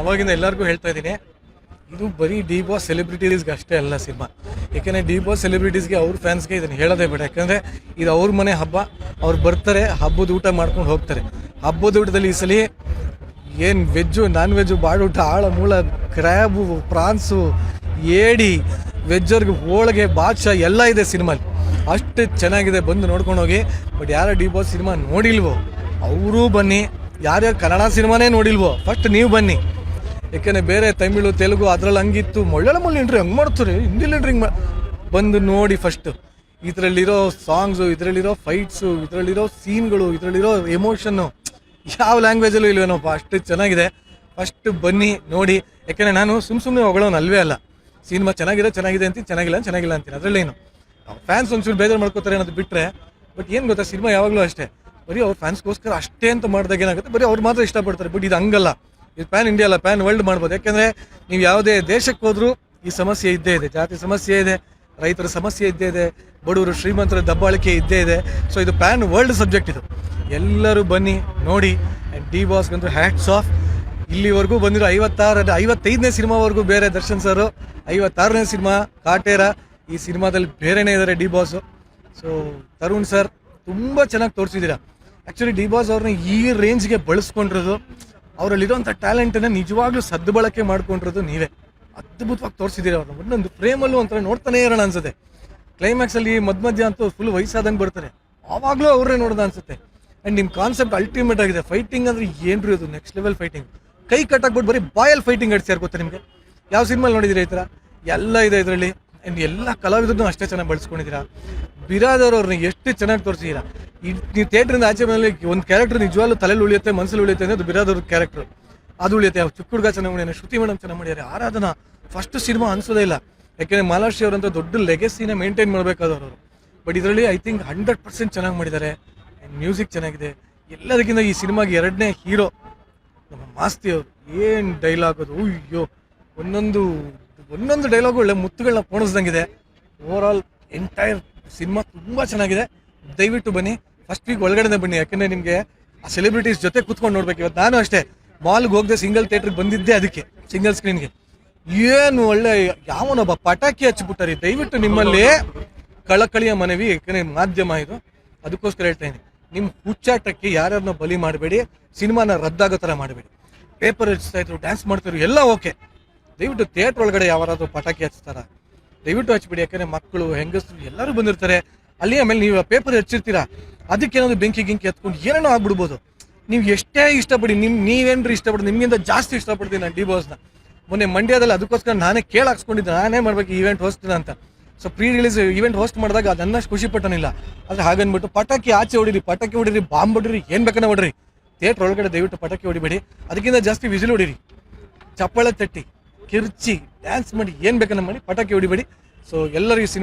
ಅವಾಗಿಂದ ಎಲ್ಲರಿಗೂ ಹೇಳ್ತಾ ಇದ್ದೀನಿ, ಇದು ಬರೀ ಡಿ ಬಾಸ್ ಸೆಲೆಬ್ರಿಟೀಸ್ಗೆ ಅಷ್ಟೇ ಅಲ್ಲ ಸಿನಿಮಾ. ಏಕೆಂದರೆ ಡಿ ಬಾಸ್ ಸೆಲೆಬ್ರಿಟೀಸ್ಗೆ ಅವ್ರ ಫ್ಯಾನ್ಸ್ಗೆ ಇದನ್ನು ಹೇಳೋದೇ ಬೇಡ. ಯಾಕಂದರೆ ಇದು ಅವ್ರ ಮನೆ ಹಬ್ಬ, ಅವ್ರು ಬರ್ತಾರೆ, ಹಬ್ಬದ ಊಟ ಮಾಡ್ಕೊಂಡು ಹೋಗ್ತಾರೆ. ಹಬ್ಬದ ಊಟದಲ್ಲಿ ಈ ಸಲ ಏನು ವೆಜ್ಜು, ನಾನ್ ವೆಜ್ಜು ಬಾಡೂಟ ಆಳ, ಮೂಳ ಕ್ರ್ಯಾಬು ಪ್ರಾನ್ಸು, ಏಡಿ, ವೆಜ್ಜರ್ಗೆ ಹೋಳಿಗೆ, ಬಾದ್ಶಾ ಎಲ್ಲ ಇದೆ ಸಿನಿಮಾಲಿ. ಅಷ್ಟು ಚೆನ್ನಾಗಿದೆ ಬಂದು ನೋಡ್ಕೊಂಡು ಹೋಗಿ. ಬಟ್ ಯಾರು ಡಿ ಬಾಸ್ ಸಿನಿಮಾ ನೋಡಿಲ್ವೋ, ಅವರೂ ಬನ್ನಿ. ಯಾರ್ಯಾರು ಕನ್ನಡ ಸಿನಿಮಾನೇ ನೋಡಿಲ್ವೋ ಫಸ್ಟ್ ನೀವು ಬನ್ನಿ. ಯಾಕೆಂದರೆ ಬೇರೆ ತಮಿಳು, ತೆಲುಗು ಅದ್ರಲ್ಲಿ ಹಂಗಿತ್ತು. ಮೊಳ್ಳೆಳ ಮುಳ್ಳು ಇಂಟ್ರಿ ಹಂಗೆ ಮಾಡ್ತಾರೆ? ಹಿಂದಿಲಿ ಹಿಂಗೆ ಬಂದು ನೋಡಿ ಫಸ್ಟು ಇದರಲ್ಲಿರೋ ಸಾಂಗ್ಸು ಇದರಲ್ಲಿರೋ ಫೈಟ್ಸು ಇದರಲ್ಲಿರೋ ಸೀನ್ಗಳು ಇದರಲ್ಲಿರೋ ಎಮೋಷನ್ನು ಯಾವ ಲ್ಯಾಂಗ್ವೇಜಲ್ಲೂ ಇಲ್ವೇನೋಪ್ಪ ಅಷ್ಟು ಚೆನ್ನಾಗಿದೆ. ಫಸ್ಟ್ ಬನ್ನಿ, ನೋಡಿ. ಯಾಕೆಂದರೆ ನಾನು ಸುಮ್ಮ ಸುಮ್ಮನೆ ಹೊಗಳೋನು ಅಲ್ವೇ ಅಲ್ಲ. ಸಿನಿಮಾ ಚೆನ್ನಾಗಿದೆ ಚೆನ್ನಾಗಿದೆ ಅಂತೀನಿ, ಚೆನ್ನಾಗಿಲ್ಲ ಚೆನ್ನಾಗಿಲ್ಲ ಅಂತೀನಿ. ಅದರಲ್ಲೇನು. ಫ್ಯಾನ್ಸ್ ಒಂಚೂರು ಬೇಜಾರು ಮಾಡ್ಕೋತಾರೆ ಅನ್ನೋದು ಬಿಟ್ಟರೆ ಬಟ್ ಏನು ಗೊತ್ತಾ ಸಿನಿಮಾ ಯಾವಾಗಲೂ ಅಷ್ಟೇ. ಬರೀ ಅವ್ರ ಫ್ಯಾನ್ಸ್ಗೋಸ್ಕರ ಅಷ್ಟೇ ಅಂತ ಮಾಡಿದಾಗ ಏನಾಗುತ್ತೆ? ಬರೀ ಅವ್ರು ಮಾತ್ರ ಇಷ್ಟಪಡ್ತಾರೆ ಬಟ್ ಇದು ಹಂಗಲ್ಲ. ಇದು ಪ್ಯಾನ್ ಇಂಡಿಯಾ ಅಲ್ಲ ಪ್ಯಾನ್ ವರ್ಲ್ಡ್ ಮಾಡ್ಬೋದು. ಯಾಕೆಂದರೆ ನೀವು ಯಾವುದೇ ದೇಶಕ್ಕೆ ಹೋದರೂ ಈ ಸಮಸ್ಯೆ ಇದ್ದೇ ಇದೆ. ಜಾತಿ ಸಮಸ್ಯೆ ಇದೆ, ರೈತರ ಸಮಸ್ಯೆ ಇದ್ದೇ ಇದೆ, ಬಡವರು ಶ್ರೀಮಂತರ ದಬ್ಬಾಳಿಕೆ ಇದ್ದೇ ಇದೆ. ಸೊ ಇದು ಪ್ಯಾನ್ ವರ್ಲ್ಡ್ ಸಬ್ಜೆಕ್ಟ್ ಇದು. ಎಲ್ಲರೂ ಬನ್ನಿ, ನೋಡಿ. ಆ್ಯಂಡ್ ಡಿ ಬಾಸ್ಗಂತೂ ಹ್ಯಾಟ್ಸ್ ಆಫ್ ಇಲ್ಲಿವರೆಗೂ ಬಂದಿರೋ ಐವತ್ತಾರು, ಐವತ್ತೈದನೇ ಸಿನಿಮಾವರೆಗೂ ಬೇರೆ ದರ್ಶನ್ ಸರು ಐವತ್ತಾರನೇ ಸಿನಿಮಾ, ಕಾಟೇರ, ಈ ಸಿನಿಮಾದಲ್ಲಿ ಬೇರೆನೇ ಇದ್ದಾರೆ D boss so Tarun sir, ತುಂಬ ಚೆನ್ನಾಗಿ ತೋರಿಸಿದ್ದೀರಾ. ಆ್ಯಕ್ಚುಲಿ ಡಿ ಬಾಸ್ ಅವ್ರನ್ನ ಈ ರೇಂಜ್ಗೆ ಬಳಸ್ಕೊಂಡಿರೋದು ಅವರಲ್ಲಿರೋಂಥ ಟ್ಯಾಲೆಂಟನ್ನು ನಿಜವಾಗ್ಲೂ ಸದ್ಬಳಕೆ ಮಾಡ್ಕೊಂಡಿರೋದು ನೀವೇ. ಅದ್ಭುತವಾಗಿ ತೋರಿಸಿದ್ದೀರಿ ಅವ್ರನ್ನ. ಒಂದೊಂದು ಫ್ರೇಮಲ್ಲೂ ಒಂಥರ ನೋಡ್ತಾನೆ ಇರೋಣ ಅನ್ಸುತ್ತೆ. ಕ್ಲೈಮ್ಯಾಕ್ಸಲ್ಲಿ ಮಧ್ಯ ಮಧ್ಯ ಅಂತೂ ಫುಲ್ ವಯಸ್ಸಾದಂಗೆ ಬರ್ತಾರೆ. ಆವಾಗಲೂ ಅವರೇ ನೋಡ್ದ ಅನ್ಸುತ್ತೆ. ಆ್ಯಂಡ್ ನಿಮ್ಮ ಕಾನ್ಸೆಪ್ಟ್ ಅಲ್ಟಿಮೇಟ್ ಆಗಿದೆ. ಫೈಟಿಂಗ್ ಅಂದ್ರೆ ರೀ ಅದು? ನೆಕ್ಸ್ಟ್ ಲೆವೆಲ್ ಫೈಟಿಂಗ್ ಕೈ ಕಟ್ಟಾಕ್ಬಿಟ್ಟು ಬರೀ ಬಾಯಲ್ಲಿ ಫೈಟಿಂಗ್ ಆಡ್ಸಿ ಗೊತ್ತಾ ನಿಮಗೆ? ಯಾವ ಸಿನಿಮಾ ನೋಡಿದಿರಿ ಈ ಥರ ಎಲ್ಲ ಇದೆ ಇದರಲ್ಲಿ. ಆ್ಯಂಡ್ ಎಲ್ಲ ಕಲಾವಿದ್ರು ಅಷ್ಟೇ ಚೆನ್ನಾಗಿ ಬಳಸ್ಕೊಂಡಿದ್ದೀರಾ? ಬಿರಾದರ್ ಅವ್ರನ್ನ ಎಷ್ಟು ಚೆನ್ನಾಗಿ ತೋರಿಸಿದ್ದೀರಾ? ನೀವು ಥಿಯೇಟ್ರಿಂದ ಆಚೆ ಮೇಲೆ ಒಂದು ಕ್ಯಾರೆಕ್ಟರ್ ನಿಜವಾಗ್ಲೂ ತಲೆಯಲ್ಲಿ ಉಳಿಯುತ್ತೆ ಮನಸ್ಸಲ್ಲಿ ಉಳಿಯುತ್ತೆ ಅಂದರೆ ಅದು ಬಿರಾದರ್ ಕ್ಯಾರೆಕ್ಟರ್ ಅದು ಉಳಿಯುತ್ತೆ. ಚಿಕ್ಕ ಹುಡುಗ ಚೆನ್ನಾಗಿ ಮಾಡ್ಯಾನೆ ಶ್ರುತಿ ಮೇಡಮ್ ಚೆನ್ನಾಗಿ ಮಾಡ್ಯಾರೆ ಆರಾಧನಾ ಫಸ್ಟ್ ಸಿನಿಮಾ ಅನ್ಸೋದೇ ಇಲ್ಲ. ಯಾಕೆಂದರೆ ಮಾಲಾಶ್ರೀ ಅವರಂತ ದೊಡ್ಡ ಲೆಗೆಸಿನ ಮೇಂಟೈನ್ ಮಾಡಬೇಕಾದವರು ಅವರು. ಬಟ್ ಇದರಲ್ಲಿ ಐ ಥಿಂಕ್ ಹಂಡ್ರೆಡ್ ಪರ್ಸೆಂಟ್ ಚೆನ್ನಾಗಿ ಮಾಡಿದ್ದಾರೆ. ಮ್ಯೂಸಿಕ್ ಚೆನ್ನಾಗಿದೆ. ಎಲ್ಲದಕ್ಕಿಂತ ಈ ಸಿನಿಮಾಗೆ ಎರಡನೇ ಹೀರೋ ನಮ್ಮ ಮಾಸ್ತಿ ಅವರು. ಏನು ಡೈಲಾಗ್ ಅದು? ಅಯ್ಯೋ, ಒಂದೊಂದು ಒಂದೊಂದು ಡೈಲಾಗು ಒಳ್ಳೆ ಮುತ್ತುಗಳನ್ನ ಪೋಣಿಸ್ದಂಗಿದೆ. ಓವರ್ ಆಲ್ ಎಂಟೈರ್ ಸಿನಿಮಾ ತುಂಬ ಚೆನ್ನಾಗಿದೆ. ದಯವಿಟ್ಟು ಬನ್ನಿ. ಫಸ್ಟ್ ವೀಕ್ ಒಳಗಡೆ ಬನ್ನಿ, ಯಾಕೆಂದರೆ ನಿಮಗೆ ಆ ಸೆಲೆಬ್ರಿಟೀಸ್ ಜೊತೆ ಕೂತ್ಕೊಂಡು ನೋಡ್ಬೇಕು. ಇವತ್ತು ನಾನು ಅಷ್ಟೇ ಮಾಲ್ಗೆ ಹೋಗದೆ ಸಿಂಗಲ್ ಥಿಯೇಟ್ರಿಗೆ ಬಂದಿದ್ದೆ ಅದಕ್ಕೆ ಸಿಂಗಲ್ ಸ್ಕ್ರೀನ್ಗೆ ಏನು ಒಳ್ಳೆ, ಯಾವನೊಬ್ಬ ಪಟಾಕಿ ಹಚ್ಬಿಟ್ಟಾರೆ ದಯವಿಟ್ಟು ನಿಮ್ಮಲ್ಲಿ ಕಳಕಳಿಯ ಮನವಿ, ಯಾಕಂದ್ರೆ ಮಾಧ್ಯಮ ಇದು. ಅದಕ್ಕೋಸ್ಕರ ಹೇಳ್ತಾ ಇದ್ದೀನಿ. ನಿಮ್ಮ ಹುಚ್ಚಾಟಕ್ಕೆ ಯಾರ್ಯಾರನ್ನ ಬಲಿ ಮಾಡಬೇಡಿ, ಸಿನಿಮಾನ ರದ್ದಾಗೋ ಥರ ಮಾಡಬೇಡಿ. ಪೇಪರ್ ಹಚ್ತಾ ಇದ್ರು ಡ್ಯಾನ್ಸ್ ಮಾಡ್ತಿದ್ರು, ಎಲ್ಲ ಓಕೆ ದಯವಿಟ್ಟು ಥಿಯೇಟ್ರ್ ಒಳಗಡೆ ಯಾರಾದರೂ ಪಟಾಕಿ ಹಚ್ತಾರ? ದಯವಿಟ್ಟು ಹಚ್ಬಿಡಿ, ಯಾಕಂದ್ರೆ ಮಕ್ಕಳು, ಹೆಂಗಸರು ಎಲ್ಲರೂ ಬಂದಿರ್ತಾರೆ. ಅಲ್ಲಿ ಆಮೇಲೆ ನೀವು ಪೇಪರ್ ಹಚ್ಚಿರ್ತೀರಾ? ಅದಕ್ಕೇನಾದ್ರು ಬೆಂಕಿ ಗಿಂಕಿ ಎತ್ಕೊಂಡು ಏನೇನೋ ಆಗ್ಬಿಡ್ಬೋದು. ನೀವು ಎಷ್ಟೇ ಇಷ್ಟಪಡಿ, ನಿಮ್ ನೀವೇನ್ರಿ ಇಷ್ಟಪಡಿ ನಿಮ್ಗಿಂತ ಜಾಸ್ತಿ ಇಷ್ಟಪಡ್ತೀನಿ ನಾನು ಡಿ ಬಾಸ್ನ ಮೊನ್ನೆ ಮಂಡ್ಯದಲ್ಲಿ ಅದಕ್ಕೋಸ್ಕರ ನಾನೇ ಕೇಳಾಕ್ಸ್ಕೊಂಡಿದ್ದೆ ನಾನೇ ಮಾಡ್ಬೇಕು ಈವೆಂಟ್ ಹೋಸ್ಟಿನ ಅಂತ. So pre release event host ಮಾಡಿದಾಗ ಅದನ್ನಷ್ಟು ಖುಷಿ ಪಟ್ಟನಿಲ್ಲ. ಆದ್ರೆ ಹಾಗನ್ಬಿಟ್ಟು ಪಟಾಕಿ ಆಚೆ ಹೊಡಿರಿ, ಪಟಾಕಿ ಹೊಡಿರಿ, ಬಾಂಬ್ ಹೊಡಿರಿ, ಏನ್ ಬೇಕನ್ನ ಹೊಡಿರಿ. ಥಿಯೇಟ್ರ್ ಒಳಗಡೆ ದಯವಿಟ್ಟು ಪಟಾಕಿ ಹೊಡಿಬೇಡಿ. ಅದಕ್ಕಿಂತ ಜಾಸ್ತಿ ವಿಸಿಲ್ ಹೊಡಿರಿ. ಚಪ್ಪಾಳೆ ತಟ್ಟಿ, ಕಿರ್ಚಿ ಡ್ಯಾನ್ಸ್ ಮಾಡಿ ಏನ್ ಬೇಕನ್ನ ಮಾಡಿ ಪಟಾಕಿ ಹೊಡಿಬೇಡಿ. ಸೊ ಎಲ್ಲರಿಗೂ ಸಿನಿಮಾ